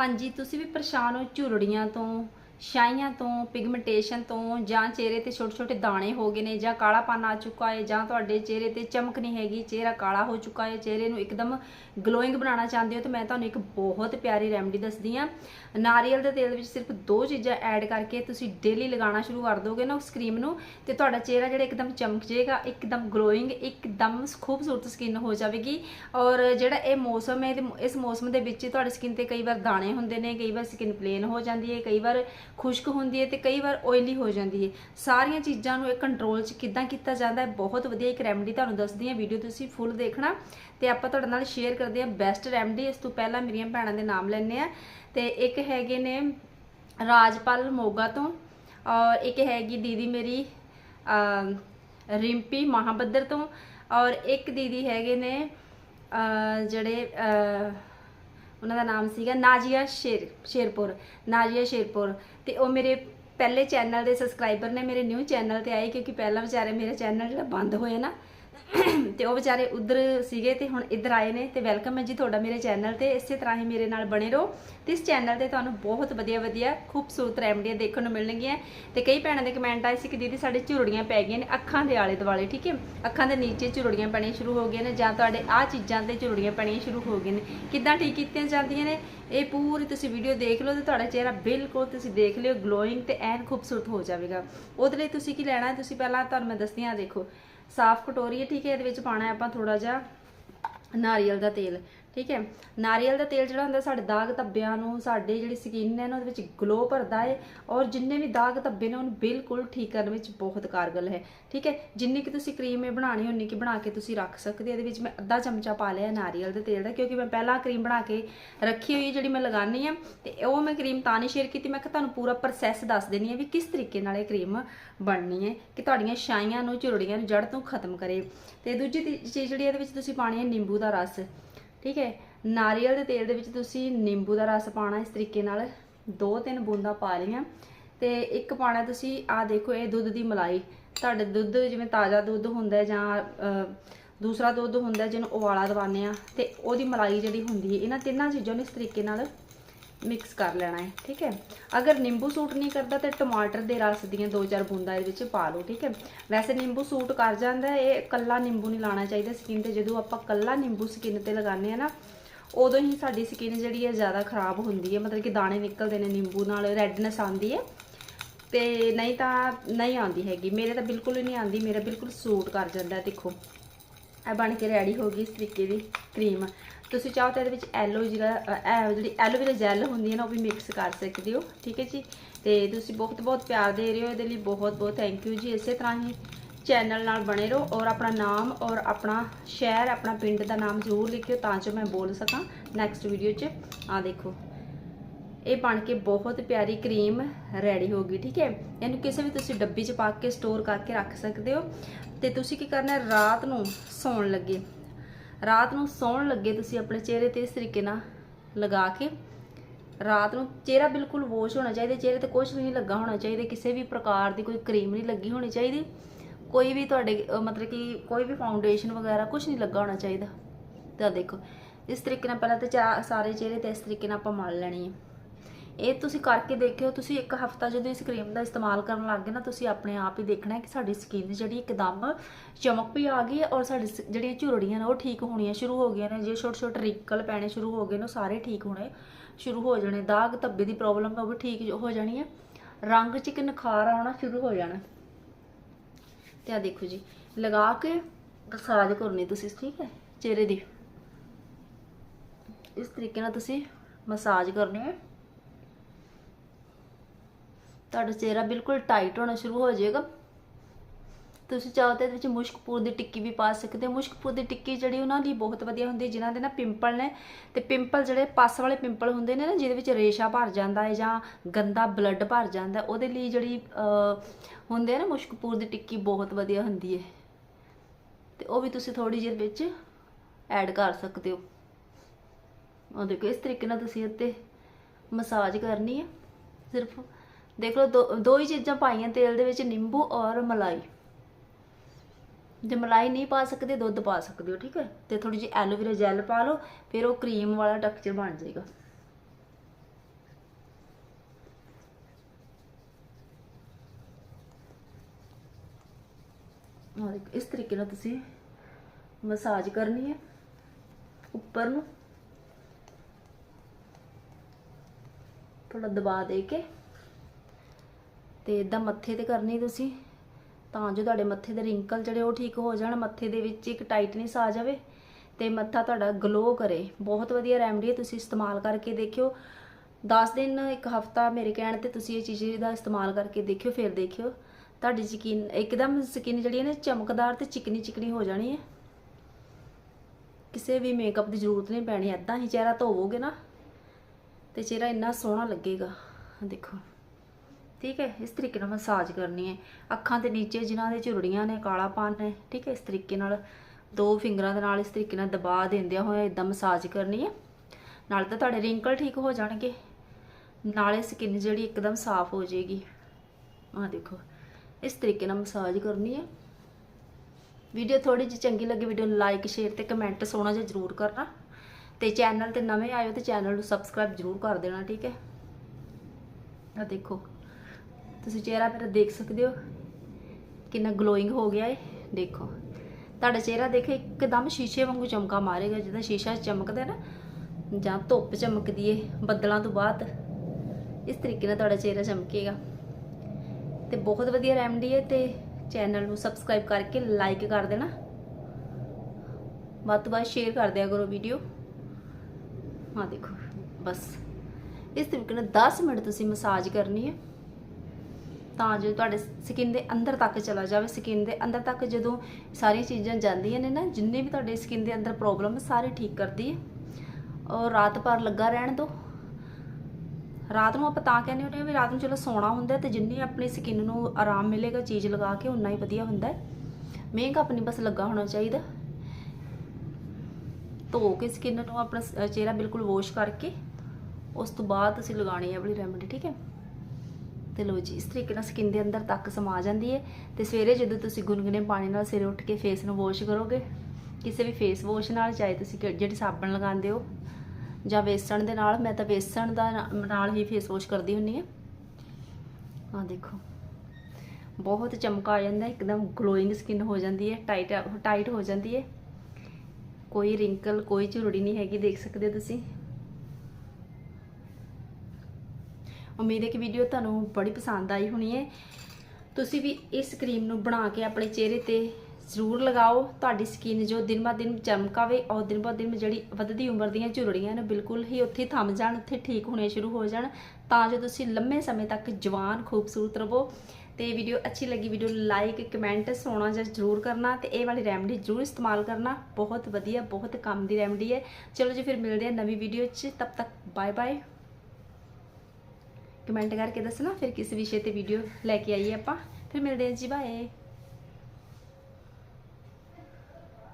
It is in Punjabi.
ਹਾਂਜੀ ਤੁਸੀਂ ਵੀ ਪਰੇਸ਼ਾਨ ਹੋ ਝੁਰੜੀਆਂ ਤੋਂ? ਛਾਈਆਂ ਤੋਂ ਪਿਗਮੈਂਟੇਸ਼ਨ ਤੋਂ ਜਾਂ ਚਿਹਰੇ ਤੇ ਛੋਟੇ ਛੋਟੇ ਦਾਣੇ ਹੋ ਗਏ ਨੇ ਜਾਂ ਕਾਲਾਪਨ ਆ ਚੁੱਕਾ ਹੈ ਜਾਂ ਤੁਹਾਡੇ ਚਿਹਰੇ ਤੇ ਚਮਕ ਨਹੀਂ ਹੈਗੀ, ਚਿਹਰਾ ਕਾਲਾ ਹੋ ਚੁੱਕਾ ਹੈ, ਚਿਹਰੇ ਨੂੰ ਇੱਕਦਮ ਗਲੋਇੰਗ ਬਣਾਉਣਾ ਚਾਹੁੰਦੇ ਹੋ ਤਾਂ ਮੈਂ ਤੁਹਾਨੂੰ ਇੱਕ ਬਹੁਤ ਪਿਆਰੀ ਰੈਮਡੀ ਦੱਸਦੀ ਆ ਨਾਰੀਅਲ ਦੇ ਤੇਲ ਵਿੱਚ ਸਿਰਫ ਦੋ ਚੀਜ਼ਾਂ ਐਡ ਕਰਕੇ ਤੁਸੀਂ ਡੇਲੀ ਲਗਾਉਣਾ ਸ਼ੁਰੂ ਕਰ ਦੋਗੇ ਨਾ ਉਸ ਕਰੀਮ ਨੂੰ ਤੇ ਤੁਹਾਡਾ ਚਿਹਰਾ ਜਿਹੜਾ ਇੱਕਦਮ ਚਮਕ ਜਾਏਗਾ, ਇੱਕਦਮ ਗਲੋਇੰਗ ਇੱਕਦਮ ਖੂਬਸੂਰਤ ਸਕਿਨ ਹੋ ਜਾਵੇਗੀ। ਔਰ ਜਿਹੜਾ ਇਹ ਮੌਸਮ ਹੈ, ਇਸ ਮੌਸਮ ਦੇ ਵਿੱਚ ਤੁਹਾਡੀ ਸਕਿਨ ਤੇ ਕਈ ਵਾਰ ਦਾਣੇ ਹੁੰਦੇ ਨੇ, ਕਈ ਵਾਰ ਸਕਿਨ ਪਲੇਨ ਹੋ ਜਾਂਦੀ ਹੈ, ਕਈ ਵਾਰ ਖੁਸ਼ਕ ਹੁੰਦੀ ਹੈ ਤੇ ਕਈ ਵਾਰ ਆਇਲੀ ਹੋ ਜਾਂਦੀ ਹੈ। ਸਾਰੀਆਂ ਚੀਜ਼ਾਂ ਨੂੰ ਇਹ ਕੰਟਰੋਲ 'ਚ ਕਿੱਦਾਂ ਕੀਤਾ ਜਾਂਦਾ ਹੈ ਬਹੁਤ ਵਧੀਆ ਇੱਕ ਰੈਮਡੀ ਤੁਹਾਨੂੰ ਦੱਸਦੀ ਹਾਂ। ਵੀਡੀਓ ਤੁਸੀਂ ਫੁੱਲ ਦੇਖਣਾ ਤੇ ਆਪਾਂ ਤੁਹਾਡੇ ਨਾਲ ਸ਼ੇਅਰ ਕਰਦੇ ਹਾਂ ਬੈਸਟ ਰੈਮਡੀ ਇਸ ਤੋਂ ਪਹਿਲਾਂ ਮੇਰੀਆਂ ਭੈਣਾਂ ਦੇ ਨਾਮ ਲੈਣੇ ਆ ਤੇ ਇੱਕ ਹੈਗੇ ਨੇ ਰਾਜਪਾਲ ਮੋਗਾ ਤੋਂ ਔਰ ਇੱਕ ਹੈਗੀ ਦੀਦੀ ਮੇਰੀ ਅਮ, ਰਿੰਪੀ ਮਹਾਬੱਦਰ ਤੋਂ ਔਰ ਇੱਕ ਦੀਦੀ ਹੈਗੇ ਨੇ ਜਿਹੜੇ ਉਹਨਾਂ ਦਾ ਨਾਮ ਸੀਗਾ ਨਾਜੀਆ ਸ਼ੇਰ, ਸ਼ੇਰਪੁਰ, ਨਾਜੀਆ ਸ਼ੇਰਪੁਰ। ਤੇ ਉਹ ਮੇਰੇ ਪਹਿਲੇ ਚੈਨਲ ਦੇ ਸਬਸਕ੍ਰਾਈਬਰ ਨੇ, ਮੇਰੇ ਨਿਊ ਚੈਨਲ ਤੇ ਆਏ ਕਿਉਂਕਿ ਪਹਿਲਾਂ ਵਿਚਾਰੇ ਮੇਰਾ ਚੈਨਲ ਜਿਹੜਾ ਬੰਦ ਹੋਇਆ ਨਾ ਤੇ ਉਹ ਵਿਚਾਰੇ ਉਧਰ ਸੀਗੇ ਤੇ ਹੁਣ ਇੱਧਰ ਆਏ ਨੇ ਤੇ ਵੈਲਕਮ ਹੈ ਜੀ ਤੁਹਾਡਾ ਮੇਰੇ ਚੈਨਲ ਤੇ। ਇਸੇ ਤਰ੍ਹਾਂ ਹੀ ਮੇਰੇ ਨਾਲ ਬਣੇ ਰਹੋ। ਤੇ ਇਸ ਚੈਨਲ ਤੇ ਤੁਹਾਨੂੰ ਬਹੁਤ ਵਧੀਆ ਵਧੀਆ ਖੂਬਸੂਰਤ ਰੈਮਡੀਆਂ ਦੇਖਣ ਨੂੰ ਮਿਲਣਗੀਆਂ। ਤੇ ਕਈ ਭੈਣਾਂ ਦੇ ਕਮੈਂਟ ਆਏ ਸੀ ਕਿ ਦੀਦੀ ਸਾਡੇ ਝੁਰੜੀਆਂ ਪੈ ਗਈਆਂ ਨੇ ਅੱਖਾਂ ਦੇ ਆਲੇ ਦੁਆਲੇ, ਠੀਕ ਹੈ? ਅੱਖਾਂ ਦੇ ਨੀਚੇ ਝੁਰੜੀਆਂ ਪੈਣੀਆਂ ਸ਼ੁਰੂ ਹੋ ਗਈਆਂ ਨੇ ਜਾਂ ਤੁਹਾਡੇ ਆਹ ਚੀਜ਼ਾਂ ਤੇ ਝੁਰੜੀਆਂ ਪੈਣੀਆਂ ਸ਼ੁਰੂ ਹੋ ਗਈਆਂ ਨੇ। ਕਿੱਦਾਂ ਠੀਕ ਕੀਤੀਆਂ ਜਾਂਦੀਆਂ ਨੇ? ਇਹ ਪੂਰੀ ਤੁਸੀਂ ਵੀਡੀਓ ਦੇਖ ਲਓ ਤੇ ਤੁਹਾਡਾ ਚਿਹਰਾ ਬਿਲਕੁਲ ਤੁਸੀਂ ਦੇਖ ਲਿਓ ਗਲੋਇੰਗ ਤੇ ਐਨ ਖੂਬਸੂਰਤ ਹੋ ਜਾਵੇਗਾ। ਉਹਦੇ ਲਈ ਤੁਸੀਂ ਕੀ ਲੈਣਾ ਤੁਸੀਂ ਪਹਿਲਾਂ ਤੁਹਾਨੂੰ ਮੈਂ ਦੱਸਦੀ ਹਾਂ ਦੇਖੋ। ਸਾਫ਼ ਕਟੋਰੀ ਹੈ ਠੀਕ ਹੈ ਇਹਦੇ ਵਿੱਚ ਪਾਣਾ ਆਪਾਂ ਥੋੜਾ ਜਿਹਾ ਨਾਰੀਅਲ ਦਾ ਤੇਲ। ਠੀਕ ਹੈ? ਨਾਰੀਅਲ ਦਾ ਤੇਲ ਜਿਹੜਾ ਹੁੰਦਾ ਸਾਡੇ ਦਾਗ ਧੱਬਿਆਂ ਨੂੰ, ਸਾਡੇ ਜਿਹੜੀ ਸਕਿਨ ਹੈ ਨਾ, ਉਹਦੇ ਵਿੱਚ ਗਲੋ ਭਰਦਾ ਹੈ ਔਰ ਜਿੰਨੇ ਵੀ ਦਾਗ ਧੱਬੇ ਨੇ, ਉਹਨੂੰ ਬਿਲਕੁਲ ਠੀਕ ਕਰਨ ਵਿੱਚ ਬਹੁਤ ਕਾਰਗਰ ਹੈ। ਠੀਕ ਹੈ? ਜਿੰਨੀ ਕਿ ਤੁਸੀਂ ਕਰੀਮ ਇਹ ਬਣਾਣੀ ਉਨੀ ਕਿ ਬਣਾ ਕੇ ਤੁਸੀਂ ਰੱਖ ਸਕਦੇ ਹੋ। ਇਹਦੇ ਵਿੱਚ ਮੈਂ ਅੱਧਾ ਚਮਚਾ ਪਾ ਲਿਆ ਨਾਰੀਅਲ ਦੇ ਤੇਲ ਦਾ, ਕਿਉਂਕਿ ਮੈਂ ਪਹਿਲਾਂ ਕਰੀਮ ਬਣਾ ਕੇ ਰੱਖੀ ਹੋਈ ਜਿਹੜੀ ਮੈਂ ਲਗਾਉਣੀ ਆ ਤੇ ਉਹ ਮੈਂ ਕਰੀਮ ਤਾਂ ਨਹੀਂ ਸ਼ੇਅਰ ਕੀਤੀ, ਮੈਂ ਕਿ ਤੁਹਾਨੂੰ ਪੂਰਾ ਪ੍ਰੋਸੈਸ ਦੱਸ ਦੇਣੀ ਹੈ ਵੀ ਕਿਸ ਤਰੀਕੇ ਨਾਲ ਇਹ ਕਰੀਮ ਬਣਨੀ ਹੈ, ਕਿ ਤੁਹਾਡੀਆਂ ਛਾਈਆਂ ਨੂੰ, ਝੁਰੜੀਆਂ ਨੂੰ ਜੜ ਤੋਂ ਖਤਮ ਕਰੇ। ਤੇ ਦੂਜੀ ਤੀ- ਚੀਜ਼ ਜਿਹੜੀ ਇਹਦੇ ਵਿੱਚ ਤੁਸੀਂ ਪਾਣੀ ਹੈ ਨਿੰਬੂ ਦਾ ਰਸ। ਠੀਕ ਹੈ, ਨਾਰੀਅਲ ਦੇ ਤੇਲ ਦੇ ਵਿੱਚ ਤੁਸੀਂ ਨਿੰਬੂ ਦਾ ਰਸ ਪਾਣਾ ਇਸ ਤਰੀਕੇ ਨਾਲ ਦੋ ਤਿੰਨ ਬੂੰਦਾਂ ਪਾ ਲਈਆਂ। ਤੇ ਇੱਕ ਪਾਣਾ ਤੁਸੀਂ ਆ ਦੇਖੋ, ਇਹ ਦੁੱਧ ਦੀ ਮਲਾਈ। ਤੁਹਾਡੇ ਦੁੱਧ ਜਿਵੇਂ ਤਾਜ਼ਾ ਦੁੱਧ ਹੁੰਦਾ ਜਾਂ ਦੂਸਰਾ ਦੁੱਧ ਹੁੰਦਾ ਜਿਹਨੂੰ ਉਬਾਲਾ ਦਵਾਉਂਦੇ ਆ ਤੇ ਉਹਦੀ ਮਲਾਈ ਜਿਹੜੀ ਹੁੰਦੀ ਹੈ, ਇਹਨਾਂ ਤਿੰਨਾਂ ਚੀਜ਼ਾਂ ਨੂੰ ਇਸ ਤਰੀਕੇ ਨਾਲ ਮਿਕਸ ਕਰ ਲੈਣਾ ਹੈ, ਠੀਕ ਹੈ? ਅਗਰ ਨਿੰਬੂ ਸੂਟ ਨਹੀਂ ਕਰਦਾ ਤੇ ਟਮਾਟਰ ਦੇ ਰਸ ਦੀਆਂ ਦੋ ਚਾਰ ਬੂੰਦਾਂ ਇਹਦੇ ਵਿੱਚ ਪਾ ਲਓ, ਠੀਕ ਹੈ? ਵੈਸੇ ਨਿੰਬੂ ਸੂਟ ਕਰ ਜਾਂਦਾ ਇਹ ਕੱਲਾ ਨਿੰਬੂ ਨਹੀਂ ਲਾਣਾ ਚਾਹੀਦਾ ਸਕਿਨ ਤੇ। ਜਦੋਂ ਆਪਾਂ ਕੱਲਾ ਨਿੰਬੂ ਸਕਿਨ ਤੇ ਲਗਾਉਂਦੇ ਆ ਨਾ, ਉਦੋਂ ਹੀ ਸਾਡੀ ਸਕਿਨ ਜਿਹੜੀ ਹੈ ਜ਼ਿਆਦਾ ਖਰਾਬ ਹੁੰਦੀ ਹੈ। ਮਤਲਬ ਕਿ ਦਾਣੇ ਨਿਕਲਦੇ ਨੇ ਨਿੰਬੂ ਨਾਲ ਰੈਡਨੈਸ ਆਉਂਦੀ ਹੈ। ਤੇ ਨਹੀਂ ਤਾਂ ਨਹੀਂ ਆਉਂਦੀ ਹੈਗੀ। ਮੇਰੇ ਤਾਂ ਬਿਲਕੁਲ ਹੀ ਨਹੀਂ ਆਉਂਦੀ, ਮੇਰਾ ਬਿਲਕੁਲ ਸੂਟ ਕਰ ਜਾਂਦਾ ਦੇਖੋ। ਇਹ ਬਣ ਕੇ ਰੈਡੀ ਹੋ ਗਈ ਇਸ ਤਰੀਕੇ ਦੀ ਕਰੀਮ ਤੁਸੀਂ ਚਾਹੋ ਤਾਂ ਇਹਦੇ ਵਿੱਚ ਐਲੋ ਜਿਹੜਾ ਅ, ਇਹ ਜਿਹੜੀ ਐਲੋਵੇਰਾ ਜੈਲ ਹੁੰਦੀ ਹੈ ਨਾ ਉਹ ਵੀ ਮਿਕਸ ਕਰ ਸਕਦੇ ਹੋ ਠੀਕ ਹੈ ਜੀ? ਤੇ ਤੁਸੀਂ ਬਹੁਤ ਬਹੁਤ ਪਿਆਰ ਦੇ ਰਹੇ ਹੋ ਇਹਦੇ ਲਈ ਬਹੁਤ ਬਹੁਤ ਥੈਂਕ ਯੂ ਜੀ। ਇਸੇ ਤਰ੍ਹਾਂ ਹੀ ਚੈਨਲ ਨਾਲ ਬਣੇ ਰਹੋ ਔਰ ਆਪਣਾ ਨਾਮ ਔਰ ਆਪਣਾ ਸ਼ਹਿਰ ਆਪਣਾ ਪਿੰਡ ਦਾ ਨਾਮ ਜ਼ਰੂਰ ਲਿਖਿਓ ਤਾਂ ਜੋ ਮੈਂ ਬੋਲ ਸਕਾਂ ਨੈਕਸਟ ਵੀਡੀਓ 'ਚ। ਆ ਦੇਖੋ ਇਹ ਬਣ ਕੇ ਬਹੁਤ ਪਿਆਰੀ ਕਰੀਮ ਰੈਡੀ ਹੋ ਗਈ ਠੀਕ ਹੈ? ਇਹਨੂੰ ਕਿਸੇ ਵੀ ਤੁਸੀਂ ਡੱਬੀ 'ਚ ਪਾ ਕੇ ਸਟੋਰ ਕਰਕੇ ਰੱਖ ਸਕਦੇ ਹੋ। ਤੇ ਤੁਸੀਂ ਕੀ ਕਰਨਾ ਹੈ? ਰਾਤ ਨੂੰ ਸੌਣ ਲੱਗੇ। ਰਾਤ ਨੂੰ ਸੌਣ ਲੱਗੇ ਤੁਸੀਂ ਆਪਣੇ ਚਿਹਰੇ ਤੇ ਇਸ ਤਰੀਕੇ ਨਾਲ ਲਗਾ ਕੇ ਰਾਤ ਨੂੰ ਚਿਹਰਾ ਬਿਲਕੁਲ ਵਾਸ਼ ਹੋਣਾ ਚਾਹੀਦਾ, ਚਿਹਰੇ ਤੇ ਕੁਝ ਵੀ ਨਹੀਂ ਲੱਗਾ ਹੋਣਾ ਚਾਹੀਦਾ, ਕਿਸੇ ਵੀ ਪ੍ਰਕਾਰ ਦੀ ਕੋਈ ਕਰੀਮ ਨਹੀਂ ਲੱਗੀ ਹੋਣੀ ਚਾਹੀਦੀ, ਕੋਈ ਵੀ ਤੁਹਾਡੇ ਮਤਲਬ ਕਿ ਕੋਈ ਵੀ ਫਾਊਂਡੇਸ਼ਨ ਵਗੈਰਾ ਕੁਝ ਨਹੀਂ ਲੱਗਾ ਹੋਣਾ ਚਾਹੀਦਾ। ਤਾਂ ਦੇਖੋ, ਇਸ ਤਰੀਕੇ ਨਾਲ ਪਹਿਲਾਂ ਤੇ ਚਾ- ਸਾਰੇ ਚਿਹਰੇ ਤੇ ਇਸ ਤਰੀਕੇ ਨਾਲ ਆਪਾਂ ਮਲ ਲੈਣੀ ਹੈ। ਇਹ ਤੁਸੀਂ ਕਰਕੇ ਦੇਖਿਓ, ਤੁਸੀਂ ਇੱਕ ਹਫਤਾ ਜਦੋਂ ਇਸ ਕਰੀਮ ਦਾ ਇਸਤੇਮਾਲ ਕਰਨ ਲੱਗ ਗਏ ਨਾ, ਤੁਸੀਂ ਆਪਣੇ ਆਪ ਹੀ ਦੇਖਣਾ ਕਿ ਸਾਡੀ ਸਕਿਨ ਜਿਹੜੀ ਇੱਕਦਮ ਚਮਕ ਵੀ ਆ ਗਈ ਹੈ ਔਰ ਸਾਡੀ ਸ- ਜਿਹੜੀਆਂ ਝੁਰੜੀਆਂ ਨੇ ਉਹ ਠੀਕ ਹੋਣੀਆਂ ਸ਼ੁਰੂ ਹੋ ਗਈਆਂ ਨੇ। ਜੇ ਛੋਟੇ ਛੋਟੇ ਰਿਕਲ ਪੈਣੇ ਸ਼ੁਰੂ ਹੋ ਗਏ ਨੇ, ਉਹ ਸਾਰੇ ਠੀਕ ਹੋਣੇ ਸ਼ੁਰੂ ਹੋ ਜਾਣੇ। ਦਾਗ ਧੱਬੇ ਦੀ ਪ੍ਰੋਬਲਮ ਉਹ ਵੀ ਠੀਕ ਹੋ ਜਾਣੀ ਹੈ। ਰੰਗ 'ਚ ਇੱਕ ਨਖਾਰ ਆਉਣਾ ਸ਼ੁਰੂ ਹੋ ਜਾਣਾ। ਤੇ ਆ ਦੇਖੋ ਜੀ, ਲਗਾ ਕੇ ਮਸਾਜ ਕਰਨੀ ਤੁਸੀਂ, ਠੀਕ ਹੈ, ਚਿਹਰੇ ਦੀ। ਇਸ ਤਰੀਕੇ ਨਾਲ ਤੁਸੀਂ ਮਸਾਜ ਕਰਨੀ ਹੈ। ਤੁਹਾਡਾ ਚਿਹਰਾ ਬਿਲਕੁਲ ਟਾਈਟ ਹੋਣਾ ਸ਼ੁਰੂ ਹੋ ਜਾਏਗਾ। ਤੁਸੀਂ ਚਾਹੋ ਤਾਂ ਇਹਦੇ ਵਿੱਚ ਮੁਸ਼ਕਪੂਰ ਦੀ ਟਿੱਕੀ ਵੀ ਪਾ ਸਕਦੇ ਹੋ। ਮੁਸ਼ਕਪੂਰ ਦੀ ਟਿੱਕੀ ਜਿਹੜੀ ਉਹਨਾਂ ਲਈ ਬਹੁਤ ਵਧੀਆ ਹੁੰਦੀ ਹੈ ਜਿਨ੍ਹਾਂ ਦੇ ਨਾ ਪਿੰਪਲ ਨੇ। ਤੇ ਪਿੰਪਲ ਜਿਹੜੇ ਪਾਸ ਵਾਲੇ ਪਿੰਪਲ ਹੁੰਦੇ ਨੇ ਨਾ ਜਿਹਦੇ ਵਿੱਚ ਰੇਸ਼ਾ ਭਰ ਜਾਂਦਾ ਹੈ ਜਾਂ ਗੰਦਾ ਬਲੱਡ ਭਰ ਜਾਂਦਾ ਉਹਦੇ ਲਈ ਜਿਹੜੀ ਅਹ, ਹੁੰਦੇ ਨਾ ਮੁਸ਼ਕਪੂਰ ਦੀ ਟਿੱਕੀ ਬਹੁਤ ਵਧੀਆ ਹੁੰਦੀ ਹੈ। ਤੇ ਉਹ ਵੀ ਤੁਸੀਂ ਥੋੜੀ ਜਿਹੀ ਵਿੱਚ ਐਡ ਕਰ ਸਕਦੇ ਹੋ। ਉਹ ਦੇਖੋ ਇਸ ਤਰੀਕੇ ਨਾਲ ਤੁਸੀਂ ਇੱਥੇ ਮਸਾਜ ਕਰਨੀ ਹੈ। ਸਿਰਫ ਦੇਖ ਲਓ, ਦੋ ਦੋ ਹੀ ਚੀਜ਼ਾਂ ਪਾਈਆਂ ਤੇਲ ਦੇ ਵਿੱਚ, ਨਿੰਬੂ ਔਰ ਮਲਾਈ। ਜੇ ਮਲਾਈ ਨਹੀਂ ਪਾ ਸਕਦੇ, ਦੁੱਧ ਪਾ ਸਕਦੇ ਹੋ, ਠੀਕ ਹੈ? ਤੇ ਥੋੜੀ ਜਿਹੀ ਐਲੋਵੇਰਾ ਜੈਲ ਪਾ ਲਓ, ਫਿਰ ਉਹ ਕਰੀਮ ਵਾਲਾ ਟੈਕਸਚਰ ਬਣ ਜਾਏਗਾ। ਇਸ ਤਰੀਕੇ ਨਾਲ ਤੁਸੀਂ ਮਸਾਜ ਕਰਨੀ ਹੈ, ਉੱਪਰ ਨੂੰ। ਥੋੜਾ ਦਬਾ ਦੇ ਕੇ ਤੇ ਇਦਾਂ ਮੱਥੇ ਤੇ ਕਰਨੀ ਤੁਸੀਂ, ਤਾਂ ਜੋ ਤੁਹਾਡੇ ਮੱਥੇ ਦੇ ਰਿੰਕਲ ਜਿਹੜੇ ਉਹ ਠੀਕ ਹੋ ਜਾਣ, ਮੱਥੇ ਦੇ ਵਿੱਚ ਇੱਕ ਟਾਈਟਨੈਸ ਆ ਜਾਵੇ ਤੇ ਮੱਥਾ ਤੁਹਾਡਾ ਗਲੋ ਕਰੇ। ਬਹੁਤ ਵਧੀਆ ਰੈਮਡੀ ਹੈ, ਤੁਸੀਂ ਇਸਤੇਮਾਲ ਕਰਕੇ ਦੇਖਿਓ। 10 ਦਿਨ, ਇੱਕ ਹਫਤਾ ਮੇਰੇ ਕਹਿਣ ਤੇ ਤੁਸੀਂ ਇਹ ਚੀਜ਼ ਦਾ ਇਸਤੇਮਾਲ ਕਰਕੇ ਦੇਖਿਓ, ਫਿਰ ਦੇਖਿਓ। ਤੁਹਾਡੀ ਸਕਿਨ ਇੱਕਦਮ ਸਕਿਨ ਜਿਹੜੀ ਹੈ ਨਾ, ਚਮਕਦਾਰ ਤੇ ਚਿਕਨੀ ਚਿਕਨੀ ਹੋ ਜਾਣੀ ਹੈ। ਕਿਸੇ ਵੀ ਮੇਕਅਪ ਦੀ ਜ਼ਰੂਰਤ ਨਹੀਂ ਪੈਣੀ ਐਦਾਂ ਹੀ ਚਿਹਰਾ ਧੋਵੋਗੇ ਨਾ ਤੇ ਚਿਹਰਾ ਇੰਨਾ ਸੋਹਣਾ ਲੱਗੇਗਾ। ਦੇਖੋ। ਠੀਕ ਹੈ, ਇਸ ਤਰੀਕੇ ਨਾਲ ਮਸਾਜ ਕਰਨੀ ਹੈ। ਅੱਖਾਂ ਦੇ ਨੀਚੇ ਜਿਨ੍ਹਾਂ ਦੇ ਝੁਰੜੀਆਂ ਨੇ ਕਾਲਾਪਨ ਹੈ, ਠੀਕ ਹੈ, ਇਸ ਤਰੀਕੇ ਨਾਲ ਦੋ ਫਿੰਗਰਾਂ ਦੇ ਨਾਲ ਇਸ ਤਰੀਕੇ ਨਾਲ ਦਬਾ ਦਿੰਦਿਆਂ ਹੋਇਆ ਇਦਾਂ ਮਸਾਜ ਕਰਨੀ ਹੈ। ਨਾਲ ਤਾਂ ਤੁਹਾਡੇ ਰਿੰਕਲ ਠੀਕ ਹੋ ਜਾਣਗੇ। ਨਾਲੇ ਸਕਿਨ ਜਿਹੜੀ ਇੱਕਦਮ ਸਾਫ਼ ਹੋ ਜਾਏਗੀ। ਆਹ ਦੇਖੋ, ਇਸ ਤਰੀਕੇ ਨਾਲ ਮਸਾਜ ਕਰਨੀ ਹੈ। ਵੀਡੀਓ ਥੋੜੀ ਜਿਹੀ ਚੰਗੀ ਲੱਗੀ, ਵੀਡੀਓ ਨੂੰ ਲਾਈਕ ਸ਼ੇਅਰ ਤੇ ਕਮੈਂਟ ਸੋਹਣਾ ਜਿਹਾ ਜ਼ਰੂਰ ਕਰਨਾ। ਤੇ ਚੈਨਲ ਤੇ ਨਵੇਂ ਆਇਓ ਤੇ ਚੈਨਲ ਨੂੰ ਸਬਸਕ੍ਰਾਈਬ ਜ਼ਰੂਰ ਕਰ ਦੇਣਾ, ਠੀਕ ਹੈ। ਆ ਦੇਖੋ ਤੁਸੀਂ ਚਿਹਰਾ ਮੇਰਾ ਦੇਖ ਸਕਦੇ ਹੋ। ਕਿੰਨਾ ਗਲੋਇੰਗ ਹੋ ਗਿਆ ਏ ਦੇਖੋ, ਤੁਹਾਡਾ ਚਿਹਰਾ ਦੇਖੇ, ਇੱਕਦਮ ਸ਼ੀਸ਼ੇ ਵਾਂਗੂ ਚਮਕਾ ਮਾਰੇਗਾ। ਜਿੱਦਾਂ ਸ਼ੀਸ਼ਾ ਚਮਕਦਾ ਨਾ, ਜਾਂ ਧੁੱਪ ਚਮਕਦੀ ਏ, ਬੱਦਲਾਂ ਤੋਂ ਬਾਅਦ। ਇਸ ਤਰੀਕੇ ਨਾਲ ਤੁਹਾਡਾ ਚਿਹਰਾ ਚਮਕੇਗਾ। ਤੇ ਬਹੁਤ ਵਧੀਆ ਰੈਮਡੀ ਹੈ ਤੇ ਚੈਨਲ ਨੂੰ ਸਬਸਕ੍ਰਾਈਬ ਕਰਕੇ ਲਾਈਕ ਕਰ ਦੇਣਾ। ਵੱਧ ਤੋਂ ਵੱਧ ਸ਼ੇਅਰ ਕਰ ਦਿਆ ਕਰੋ ਵੀਡੀਓ ਹਾਂ ਦੇਖੋ, ਬਸ। ਇਸ ਤਰੀਕੇ ਨਾਲ 10 ਮਿੰਟ ਤੁਸੀਂ ਮਸਾਜ ਕਰਨੀ ਹੈ। ਤਾਂ ਜੋ ਤੁਹਾਡੇ ਸਕਿਨ ਦੇ ਅੰਦਰ ਤੱਕ ਚਲਾ ਜਾਵੇ। ਸਕਿਨ ਦੇ ਅੰਦਰ ਤੱਕ ਜਦੋਂ ਸਾਰੀਆਂ ਚੀਜ਼ਾਂ ਜਾਂਦੀਆਂ ਨੇ ਨਾ, ਜਿੰਨੇ ਵੀ ਤੁਹਾਡੇ ਸਕਿਨ ਦੇ ਅੰਦਰ ਪ੍ਰੋਬਲਮ ਸਾਰੇ ਠੀਕ ਕਰਦੀ ਹੈ ਔਰ ਰਾਤ ਭਰ ਲੱਗਾ ਰਹਿਣ ਦੋ। ਰਾਤ ਨੂੰ ਆਪਾਂ ਤਾਂ ਕਹਿੰਦੇ ਹੁੰਦੇ ਹਾਂ ਵੀ ਰਾਤ ਨੂੰ ਚਲੋ ਸੌਣਾ ਹੁੰਦਾ ਤੇ ਜਿੰਨੀ ਆਪਣੀ ਸਕਿਨ ਨੂੰ ਆਰਾਮ ਮਿਲੇਗਾ, ਚੀਜ਼ ਲਗਾ ਕੇ ਉਨਾ ਹੀ ਵਧੀਆ ਹੁੰਦਾ ਹੈ। ਮੇਕਅਪ ਨਹੀਂ ਬਸ ਲੱਗਾ ਹੋਣਾ ਚਾਹੀਦਾ। ਧੋ ਕੇ ਸਕਿਨ ਨੂੰ ਆਪਣਾ ਸ- ਚਿਹਰਾ ਬਿਲਕੁਲ ਵਾਸ਼ ਕਰਕੇ, ਉਸ ਤੋਂ ਬਾਅਦ ਤੁਸੀਂ ਲਗਾਣੀ ਹੈ ਆਪਣੀ ਰੈਮਡੀ ਠੀਕ ਹੈ? ਤੇ ਲੋ ਜੀ, ਇਸ ਤਰੀਕੇ ਨਾਲ ਸਕਿਨ ਦੇ ਅੰਦਰ ਤੱਕ ਸਮਾ ਜਾਂਦੀ ਹੈ ਤੇ ਸਵੇਰੇ ਜਦੋਂ ਤੁਸੀਂ ਗੁਨਗੁਨੇ ਪਾਣੀ ਨਾਲ ਸਵੇਰੇ ਉੱਠ ਕੇ ਫੇਸ ਨੂੰ ਵਾਸ਼ ਕਰੋਗੇ, ਕਿਸੇ ਵੀ ਫੇਸ ਵਾਸ਼ ਨਾਲ, ਚਾਹੇ ਤੁਸੀਂ ਕਿ- ਜਿਹੜੀ ਸਾਬਣ ਲਗਾਉਂਦੇ ਹੋ ਜਾਂ ਵੇਸਣ ਦੇ ਨਾਲ, ਮੈਂ ਤਾਂ ਵੇਸਣ ਦਾ ਨਾਲ ਹੀ ਫੇਸ ਵਾਸ਼ ਕਰਦੀ ਹੁੰਨੀ ਆ ਆ ਦੇਖੋ, ਬਹੁਤ ਚਮਕਾ ਆ ਜਾਂਦਾ, ਇੱਕਦਮ ਗਲੋਇੰਗ ਸਕਿਨ ਹੋ ਜਾਂਦੀ ਹੈ ਟਾਈਟ ਟਾਈਟ ਹੋ ਜਾਂਦੀ ਹੈ। ਕੋਈ ਰਿੰਕਲ ਕੋਈ ਝੁਰੜੀ ਨਹੀਂ ਹੈਗੀ, ਦੇਖ ਸਕਦੇ ਤੁਸੀਂ। ਉਮੀਦ ਹੈ ਕਿ ਵੀਡੀਓ ਤੁਹਾਨੂੰ ਬੜੀ ਪਸੰਦ ਆਈ ਹੋਣੀ ਹੈ। ਤੁਸੀਂ ਵੀ ਇਸ ਕਰੀਮ ਨੂੰ ਬਣਾ ਕੇ ਆਪਣੇ ਚਿਹਰੇ ਤੇ ਜ਼ਰੂਰ ਲਗਾਓ। ਤੁਹਾਡੀ ਸਕਿਨ ਜੋ ਦਿਨ ਬਾ ਦਿਨ ਚਮਕਾਵੇ ਔਰ ਦਿਨ ਬਾ ਦਿਨ ਜਿਹੜੀ ਵੱਧਦੀ ਉਮਰ ਦੀਆਂ ਝੁਰੜੀਆਂ ਨੇ ਬਿਲਕੁਲ ਹੀ ਉੱਥੇ ਥੰਮ ਜਾਣ, ਉੱਥੇ ਠੀਕ ਹੋਣੇ ਸ਼ੁਰੂ ਹੋ ਜਾਣ। ਤਾਂ ਜੋ ਤੁਸੀਂ ਲੰਮੇ ਸਮੇਂ ਤੱਕ ਜਵਾਨ, ਖੂਬਸੂਰਤ ਰਹੋ। ਤੇ ਵੀਡੀਓ ਅੱਛੀ ਲੱਗੀ ਵੀਡੀਓ ਲਾਈਕ ਕਮੈਂਟ ਸੋਣਾ ਜਿਹਾ ਜ਼ਰੂਰ ਕਰਨਾ ਤੇ ਇਹ ਵਾਲੀ ਰੈਮਡੀ ਜ਼ਰੂਰ ਇਸਤੇਮਾਲ ਕਰਨਾ। ਬਹੁਤ ਵਧੀਆ, ਬਹੁਤ ਕੰਮ ਦੀ ਰੈਮਡੀ ਹੈ। ਚਲੋ ਜੀ, ਫਿਰ ਮਿਲਦੇ ਹਾਂ ਨਵੀਂ ਵੀਡੀਓ 'ਚ। ਤਬ ਤੱਕ ਬਾਏ ਬਾਏ ਕਮੈਂਟ ਕਰਕੇ ਦੱਸਣਾ, ਫਿਰ ਕਿਸ ਵਿਸ਼ੇ ਤੇ ਵੀਡੀਓ ਲੈ ਕੇ ਆਈਏ ਆਪਾਂ। ਫਿਰ ਮਿਲਦੇ ਹਾਂ ਜੀ ਬਾਏ